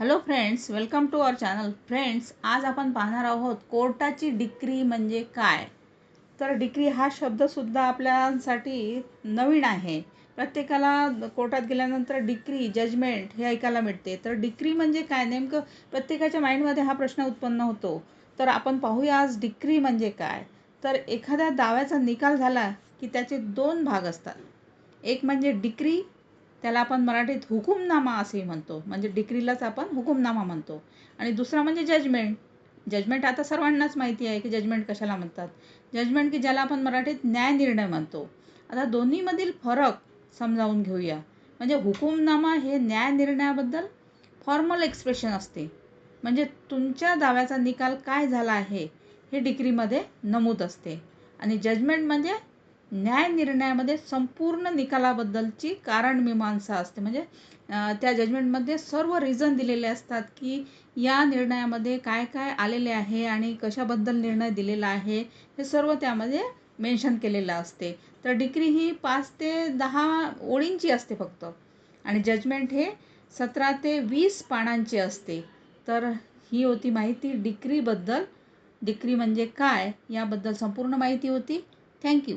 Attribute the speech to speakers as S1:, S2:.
S1: Hello friends welcome to our channel friends आज आपण पाहणार आहोत कोर्टाची डिक्री म्हणजे काय? तर डिक्री हा शब्दसुद्धा आपल्यासाठी नवीन आहे. प्रत्येकाला कोर्टात गेल्यानंतर डिक्री जजमेंट हे ऐकायला मिळते. तर डिक्री म्हणजे काय? नेमकं प्रत्येकाच्या माइंडमध्ये हा प्रश्न उत्पन्न होतो. तर आपण पाहूया आज डिक्री म्हणजे काय? तर एखाद्या दाव्याचा निकाल झाला की त्याचे दोन भाग असतात. एक म्हणजे डिक्री त्याला आपण मराठीत हुकुमनामा असेही म्हणतो. म्हणजे डिक्रीलाच आपण हुकुमनामा म्हणतो. आणि दुसरा म्हणजे जजमेंट जजमेंट आता सर्वांनाच माहिती आहे की जजमेंट कशाला म्हणतात? जजमेंट की ज्याला आपण मराठीत न्यायनिर्णय म्हणतो. आता दोन्हीमधील फरक समजावून घेऊया. म्हणजे हुकुमनामा हे न्यायनिर्णयाबद्दल फॉर्मल एक्सप्रेशन असते. म्हणजे तुमच्या दाव्याचा निकाल काय झाला आहे हे डिक्रीमध्ये नमूद असते. आणि जजमेंट म्हणजे न्याय निर्णयामध्ये संपूर्ण निकालाबद्दलची कारणमीमांसा असते. म्हणजे त्या जजमेंटमध्ये सर्व रिझन दिलेले असतात की या निर्णयामध्ये काय काय आलेले आहे आणि कशाबद्दल निर्णय दिलेला आहे हे सर्व त्यामध्ये मेन्शन केलेलं असते. तर डिक्री ही पाच ते दहा ओळींची असते फक्त. आणि जजमेंट हे सतरा ते वीस पानांची असते. तर ही होती माहिती डिक्रीबद्दल डिक्री म्हणजे काय? याबद्दल संपूर्ण माहिती होती. थँक्यू